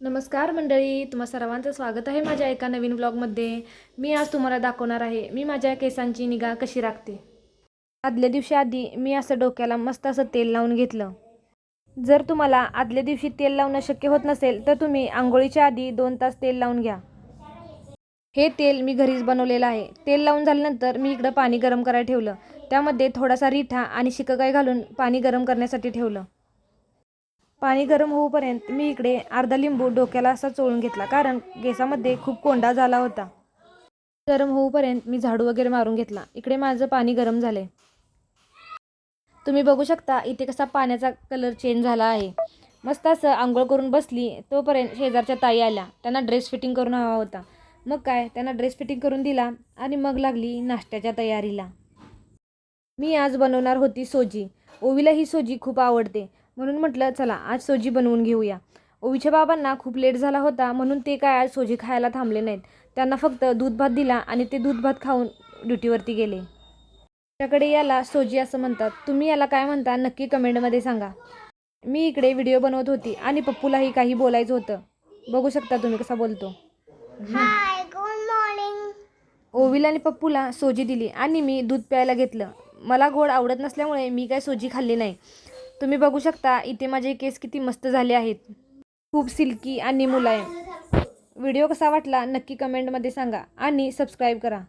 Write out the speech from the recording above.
नमस्कार मंडळी तुम्हा सर्वांचं स्वागत आहे माझ्या एका नवीन ब्लॉगमध्ये मी आज तुम्हाला दाखवणार आहे मी माझ्या केसांची निगा कशी राखते. आदल्या दिवशी आधी मी असं डोक्याला मस्त असं तेल लावून घेतलं. जर तुम्हाला आदल्या दिवशी तेल लावणं शक्य होत नसेल तर तुम्ही आंघोळीच्या आधी दोन तास तेल लावून घ्या. हे तेल मी घरीच बनवलेलं आहे. तेल लावून झाल्यानंतर मी इकडं पाणी गरम करायला ठेवलं. त्यामध्ये थोडासा रिठा आणि शिककाई घालून पाणी गरम करण्यासाठी ठेवलं. पाणी गरम होऊपर्यंत मी इकडे अर्धा लिंबू डोक्याला असा चोळून घेतला कारण केसामध्ये खूप कोंडा झाला होता. गरम होऊपर्यंत मी झाडू वगैरे मारून घेतला. इकडे माझं पाणी गरम झाले तुम्ही बघू शकता इथे कसा पाण्याचा कलर चेंज झाला आहे. मस्त असं आंघोळ करून बसली तोपर्यंत शेजारच्या ताई आल्या. त्यांना ड्रेस फिटिंग करून हवा होता. मग काय त्यांना ड्रेस फिटिंग करून दिला आणि मग लागली नाश्त्याच्या तयारीला. मी आज बनवणार होती सोजी. ओवीला ही सोजी खूप आवडते. म्हणून म्हटलं चला आज सोजी बनवून घेऊया. ओवीच्या बाबांना खूप लेट झाला होता म्हणून ते काय आज सोजी खायला थांबले नाहीत. त्यांना फक्त दूध भात दिला आणि ते दूध भात खाऊन ड्युटीवरती गेले. त्याकडे याला सोजी असं म्हणतात. तुम्ही याला काय म्हणता नक्की कमेंटमध्ये सांगा. मी इकडे व्हिडिओ बनवत होती आणि पप्पूलाही काही बोलायचं होतं. बघू शकता तुम्ही कसा बोलतो. ओवीला आणि पप्पूला सोजी दिली आणि मी दूध प्यायला घेतलं. मला गोड आवडत नसल्यामुळे मी काय सोजी खाल्ली नाही. तुम्ही बघू शकता इथे माझे केस किती मस्त झाले आहेत. खूप सिल्की आणि मुलायम. व्हिडिओ कसा वाटला नक्की कमेंटमध्ये सांगा आणि सबस्क्राईब करा.